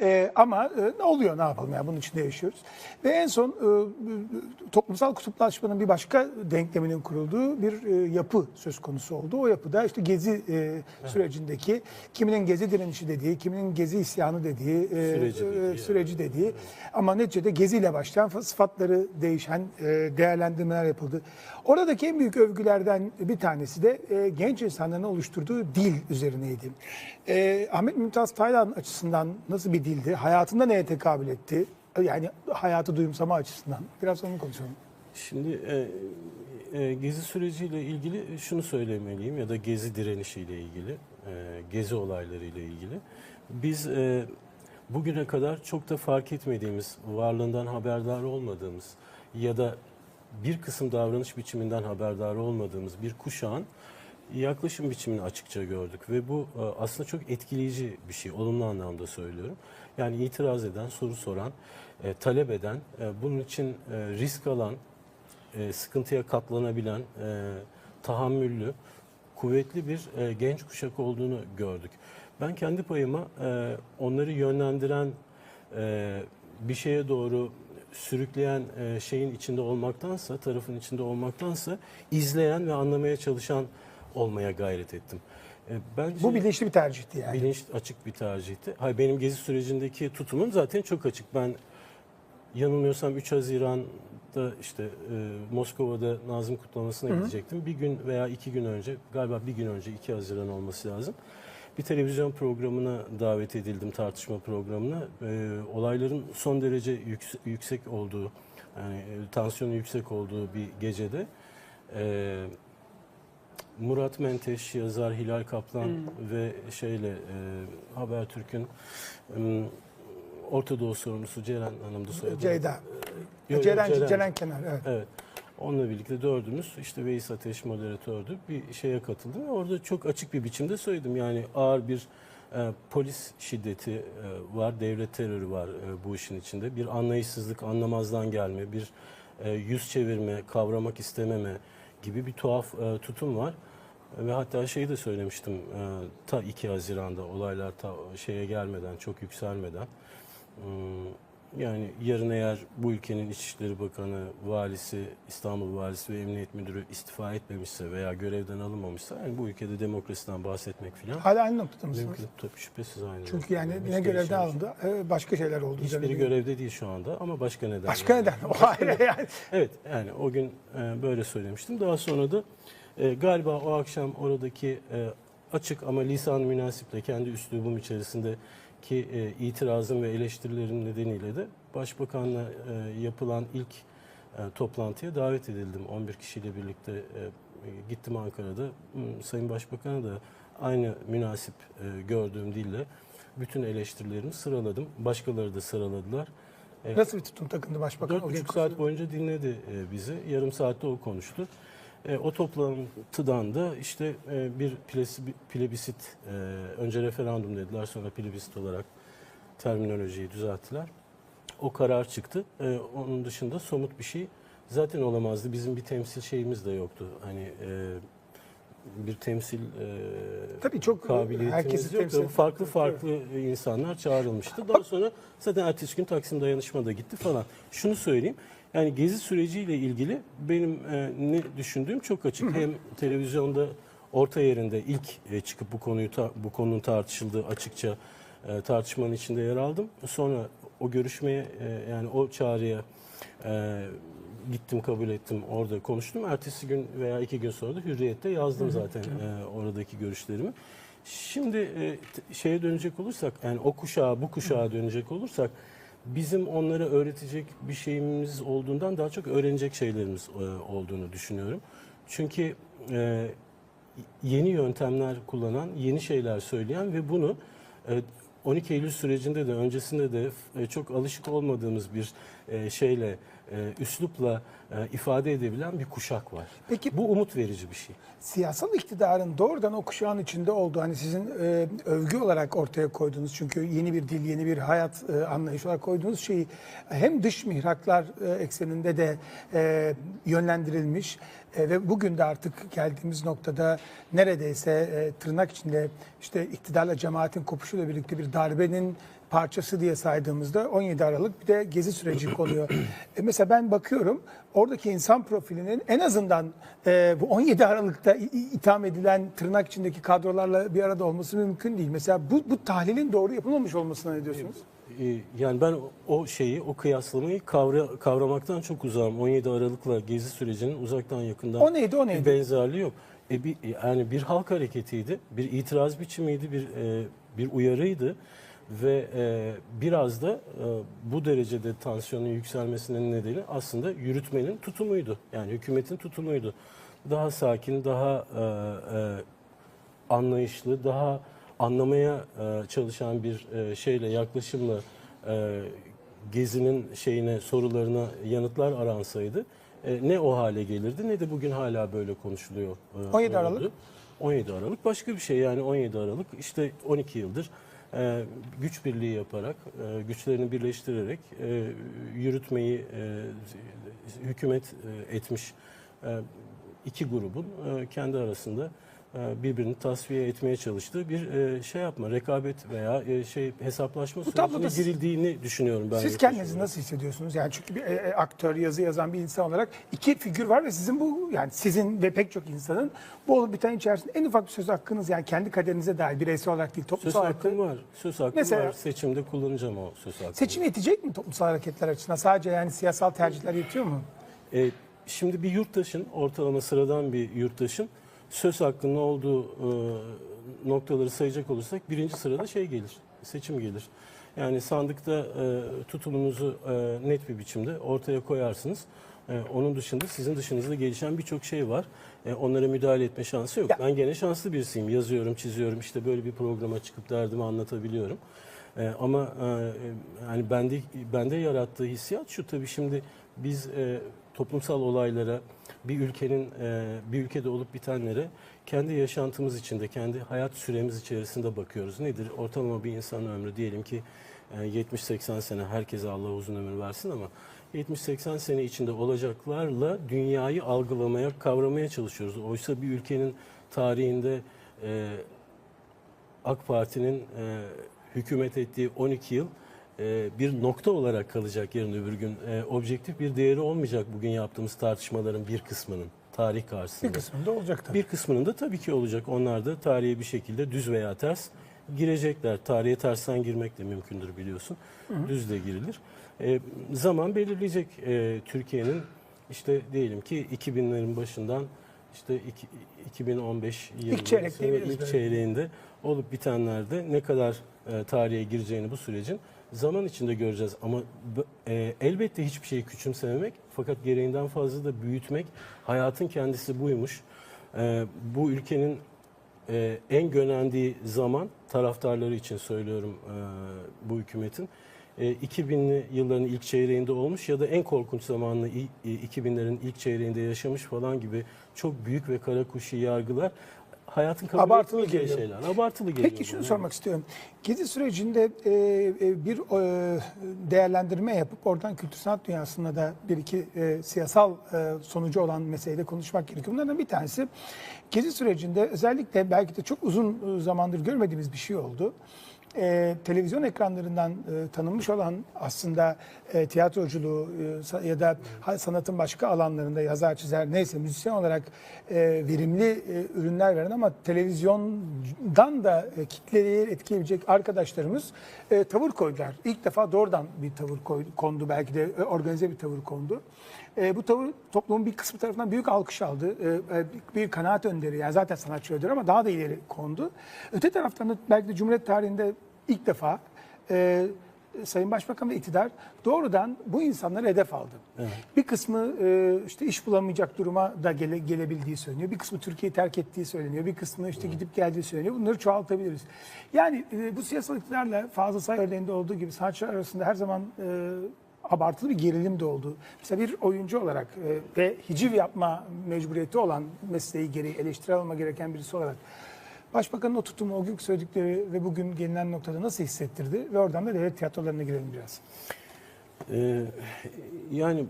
Ee, ama e, ne oluyor ne yapalım yani bunun içinde yaşıyoruz. Ve en son e, toplumsal kutuplaşmanın bir başka denkleminin kurulduğu bir e, yapı söz konusu oldu. O yapıda işte gezi e, sürecindeki kiminin gezi direnişi dediği, kiminin gezi isyanı dediği, e, Süreci e, dediği, süreci dediği ama neticede geziyle başlayan sıfatları değişen e, değerlendirmeler yapıldı. Oradaki en büyük övgülerden bir tanesi de e, genç insanların oluşturduğu dil üzerineydi. E, Ahmet Mümtaz Taylan açısından nasıl bir dildi? Hayatında neye tekabül etti? Yani hayatı duyumsama açısından. Biraz onu konuşalım. Şimdi e, e, gezi süreciyle ilgili şunu söylemeliyim ya da gezi direnişiyle ilgili, e, gezi olaylarıyla ilgili. Biz e, bugüne kadar çok da fark etmediğimiz, varlığından haberdar olmadığımız ya da bir kısım davranış biçiminden haberdar olmadığımız bir kuşağın yaklaşım biçimini açıkça gördük ve bu e, aslında çok etkileyici bir şey, olumlu anlamda söylüyorum. Yani itiraz eden, soru soran, e, talep eden, e, bunun için risk alan, sıkıntıya katlanabilen, tahammüllü, kuvvetli bir genç kuşak olduğunu gördük. Ben kendi payıma onları yönlendiren, bir şeye doğru sürükleyen şeyin içinde olmaktansa, tarafın içinde olmaktansa izleyen ve anlamaya çalışan olmaya gayret ettim. E, bence Bu bilinçli bir tercihti yani. bilinç açık bir tercihti. Hayır, benim gezi sürecindeki tutumum zaten çok açık. Ben yanılmıyorsam 3 Haziran'da işte e, Moskova'da Nazım kutlamasına gidecektim. Bir gün veya iki gün önce, galiba bir gün önce 2 Haziran olması lazım. Bir televizyon programına davet edildim, tartışma programına. E, olayların son derece yüksek, yüksek olduğu, yani e, tansiyonun yüksek olduğu bir gecede e, Murat Menteş, yazar Hilal Kaplan ve şeyle e, Habertürk'ün e, Orta Doğu sorumlusu Ceren Hanım'dı soyadı. Ceyda. Yok, yok, Ceren, Ceren. Ceren Kenar. Evet. Evet. Onunla birlikte dördümüz işte Veys Ateş moderatördü. Bir şeye katıldım ve orada çok açık bir biçimde söyledim. Yani ağır bir e, polis şiddeti e, var, devlet terörü var e, bu işin içinde. Bir anlayışsızlık, anlamazdan gelme, bir e, yüz çevirme, kavramak istememe gibi bir tuhaf e, tutum var. Ve hatta şeyi de söylemiştim e, ta 2 Haziran'da olaylar ta şeye gelmeden, çok yükselmeden. Hmm, Yani yarın eğer bu ülkenin İçişleri Bakanı, valisi, İstanbul valisi ve emniyet müdürü istifa etmemişse veya görevden alınmamışsa yani bu ülkede demokrasiden bahsetmek falan Hala aynı noktada mısınız? mümkün. Tabii şüphesiz aynı. Çünkü yani Hiç yine görevden değişmemiş. alındı. e, Başka şeyler oldu. Hiçbiri görevde değil şu anda ama başka neden. Başka neden? O ayrı yani. Evet yani o gün e, böyle söylemiştim. Daha sonra da e, galiba o akşam oradaki açık ama lisan münasiple kendi üslubum içerisindeki e, itirazım ve eleştirilerim nedeniyle de Başbakanla e, yapılan ilk e, toplantıya davet edildim. 11 kişiyle birlikte e, gittim Ankara'da. Hmm, Sayın Başbakan'a da aynı münasip e, gördüğüm dille bütün eleştirilerimi sıraladım. Başkaları da sıraladılar. E, Nasıl bir tutum takındı başbakan? Dört o gün buçuk saat boyunca dinledi e, bizi. Yarım saatte o konuştu. E, o toplantıdan da işte e, bir plesi- plebisit, e, önce referandum dediler sonra plebisit olarak terminolojiyi düzelttiler. O karar çıktı. E, onun dışında somut bir şey zaten olamazdı. Bizim bir temsil şeyimiz de yoktu. Hani e, bir temsil e, Tabii çok herkesi yok. temsil Farklı farklı insanlar çağrılmıştı. Daha sonra zaten ertesi gün Taksim Dayanışma da gitti falan. Şunu söyleyeyim. Yani gezi süreciyle ilgili benim e, ne düşündüğüm çok açık. Hem televizyonda orta yerinde ilk e, çıkıp bu konuyu ta- bu konunun tartışıldığı açıkça e, tartışmanın içinde yer aldım. Sonra o görüşmeye e, yani o çağrıya e, gittim kabul ettim orada konuştum. Ertesi gün veya iki gün sonra da Hürriyet'te yazdım zaten e, oradaki görüşlerimi. Şimdi e, t- şeye dönecek olursak yani o kuşağa bu kuşağa dönecek olursak bizim onlara öğretecek bir şeyimiz olduğundan daha çok öğrenecek şeylerimiz e, olduğunu düşünüyorum. Çünkü e, yeni yöntemler kullanan, yeni şeyler söyleyen ve bunu e, 12 Eylül sürecinde de öncesinde de e, çok alışık olmadığımız bir e, şeyle, e, üslupla e, ifade edebilen bir kuşak var. Peki- bu umut verici bir şey. Siyasal iktidarın doğrudan o kuşağın içinde olduğu hani sizin e, övgü olarak ortaya koyduğunuz çünkü yeni bir dil, yeni bir hayat e, anlayışı olarak koyduğunuz şeyi hem dış mihraklar e, ekseninde de e, yönlendirilmiş e, ve bugün de artık geldiğimiz noktada neredeyse e, tırnak içinde işte iktidarla cemaatin kopuşuyla birlikte bir darbenin parçası diye saydığımızda 17 Aralık bir de gezi süreci konuyor. E mesela ben bakıyorum oradaki insan profilinin en azından e, bu 17 Aralık'ta itham edilen tırnak içindeki kadrolarla bir arada olması mümkün değil. Mesela bu, bu tahlilin doğru yapılmamış olmasına ne diyorsunuz? Ee, Yani ben o şeyi, o kıyaslamayı kavra, kavramaktan çok uzağım. 17 Aralık'la gezi sürecinin uzaktan yakından O neydi, o neydi? bir benzerliği yok. E bir, yani bir halk hareketiydi, bir itiraz biçimiydi, bir e, bir uyarıydı ve e, biraz da e, bu derecede tansiyonun yükselmesinin nedeni aslında yürütmenin tutumuydu. Yani hükümetin tutumuydu. Daha sakin, daha e, e, anlayışlı, daha anlamaya e, çalışan bir e, şeyle yaklaşımla e, gezinin şeyine sorularına yanıtlar aransaydı e, ne o hale gelirdi ne de bugün hala böyle konuşuluyor. e, 17 olurdu. Aralık? 17 Aralık başka bir şey yani 17 Aralık işte 12 yıldır e, güç birliği yaparak, e, güçlerini birleştirerek e, yürütmeyi e, hükümet e, etmiş e, iki grubun e, kendi arasında birbirini tasfiye etmeye çalıştığı bir e, şey yapma, rekabet veya e, şey hesaplaşma Bu tabloda sürecine girildiğini düşünüyorum ben. Siz kendinizi nasıl hissediyorsunuz? Yani çünkü bir e, e, aktör, yazı yazan bir insan olarak iki figür var ve sizin bu yani sizin ve pek çok insanın bu olup biten içerisinde en ufak bir söz hakkınız yani kendi kaderinize dair bireysel olarak değil Söz toplumsal hakkım var. Söz hakkım Mesela- var. Seçimde kullanacağım o söz hakkımı. Seçim yetecek mi toplumsal hareketler açısından? Sadece yani siyasal tercihler yetiyor mu? E, şimdi bir yurttaşın, ortalama sıradan bir yurttaşın söz hakkının olduğu e, noktaları sayacak olursak birinci sırada şey gelir, seçim gelir. Yani sandıkta e, tutumunuzu e, net bir biçimde ortaya koyarsınız. E, onun dışında sizin dışınızda gelişen birçok şey var. E, onlara müdahale etme şansı yok. Ya- Ben gene şanslı birisiyim. Yazıyorum, çiziyorum. işte böyle bir programa çıkıp derdimi anlatabiliyorum. E, ama e, yani bende bende yarattığı hissiyat şu tabii şimdi biz e, toplumsal olaylara bir ülkenin e, bir ülkede olup bitenlere kendi yaşantımız içinde, kendi hayat süremiz içerisinde bakıyoruz. Nedir? Ortalama bir insan ömrü diyelim ki e, 70-80 sene herkese Allah uzun ömür versin ama 70-80 sene içinde olacaklarla dünyayı algılamaya, kavramaya çalışıyoruz. Oysa bir ülkenin tarihinde e, AK Parti'nin e, hükümet ettiği 12 yıl bir nokta olarak kalacak yarın öbür gün. E, objektif bir değeri olmayacak bugün yaptığımız tartışmaların bir kısmının tarih karşısında. Bir kısmında olacak tabii. Bir kısmının da tabii ki olacak. Onlar da tarihe bir şekilde düz veya ters girecekler. Tarihe tersten girmek de mümkündür biliyorsun. Düz de girilir. E, zaman belirleyecek e, Türkiye'nin işte diyelim ki 2000'lerin başından işte iki- 2015 20 çeyrek ilk çeyreğinde olup bitenlerde ne kadar e, tarihe gireceğini bu sürecin zaman içinde göreceğiz. Ama e, elbette hiçbir şeyi küçümsememek fakat gereğinden fazla da büyütmek hayatın kendisi buymuş. E, bu ülkenin e, en gönendiği zaman taraftarları için söylüyorum e, bu hükümetin. E, 2000'li yılların ilk çeyreğinde olmuş ya da en korkunç zamanlı i- 2000'lerin ilk çeyreğinde yaşamış falan gibi çok büyük ve kara kuşu yargılar hayatın kabul Abartılı geliyor. şeyler. Abartılı geliyor. Peki şunu bana. sormak istiyorum. Gezi sürecinde e, e, bir e, değerlendirme yapıp oradan kültür sanat dünyasında da bir iki e, siyasal e, sonucu olan meseleyle konuşmak gerekiyor. Bunlardan bir tanesi Gezi sürecinde özellikle belki de çok uzun e, zamandır görmediğimiz bir şey oldu. E, televizyon ekranlarından e, tanınmış olan aslında e, tiyatroculuğu e, ya da sanatın başka alanlarında yazar çizer neyse müzisyen olarak e, verimli e, ürünler veren ama televizyondan da e, kitleyi etkileyebilecek arkadaşlarımız e, tavır koydular. İlk defa doğrudan bir tavır koy- kondu belki de e, organize bir tavır kondu. E, bu tavır toplumun bir kısmı tarafından büyük alkış aldı. E, e, bir kanaat önderi yani zaten sanatçı önderi ama daha da ileri kondu. Öte taraftan da belki de Cumhuriyet tarihinde ilk defa e, Sayın Başbakan ve iktidar doğrudan bu insanları hedef aldı. Bir kısmı e, işte iş bulamayacak duruma da gele, gelebildiği söyleniyor. Bir kısmı Türkiye'yi terk ettiği söyleniyor. Bir kısmı işte gidip geldiği söyleniyor. Bunları çoğaltabiliriz. Yani e, bu siyasal iktidarla Fazıl Say örneğinde olduğu gibi sanatçılar arasında her zaman e, abartılı bir gerilim de oldu. Mesela bir oyuncu olarak e, ve hiciv yapma mecburiyeti olan mesleği gereği eleştiri alma gereken birisi olarak Başbakanın o tutumu, o gün söyledikleri ve bugün gelinen noktada nasıl hissettirdi? Ve oradan da devlet tiyatrolarına girelim biraz. Ee, yani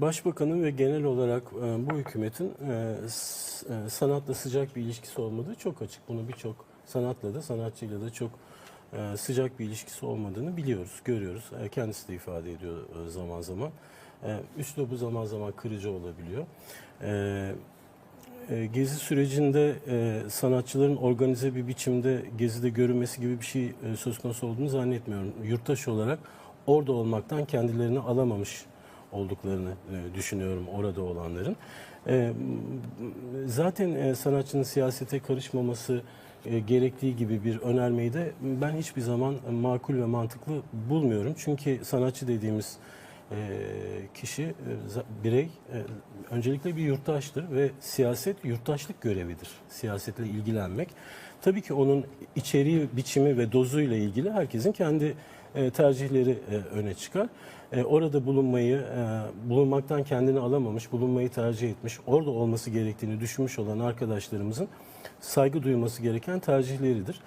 başbakanın ve genel olarak e, bu hükümetin e, e, sanatla sıcak bir ilişkisi olmadığı çok açık. Bunu birçok sanatla da sanatçıyla da çok e, sıcak bir ilişkisi olmadığını biliyoruz, görüyoruz. E, Kendisi de ifade ediyor e, zaman zaman. E, Üslubu zaman zaman kırıcı olabiliyor. E, Gezi sürecinde e, sanatçıların organize bir biçimde gezide görünmesi gibi bir şey e, söz konusu olduğunu zannetmiyorum. Yurttaş olarak orada olmaktan kendilerini alamamış olduklarını e, düşünüyorum orada olanların. E, zaten e, sanatçının siyasete karışmaması e, gerektiği gibi bir önermeyi de ben hiçbir zaman makul ve mantıklı bulmuyorum. Çünkü sanatçı dediğimiz e, kişi, e, birey e, öncelikle bir yurttaştır ve siyaset yurttaşlık görevidir. Siyasetle ilgilenmek. Tabii ki onun içeriği, biçimi ve dozuyla ilgili herkesin kendi e, tercihleri öne çıkar. Orada bulunmayı, bulunmaktan kendini alamamış, bulunmayı tercih etmiş, orada olması gerektiğini düşünmüş olan arkadaşlarımızın saygı duyması gereken tercihleridir.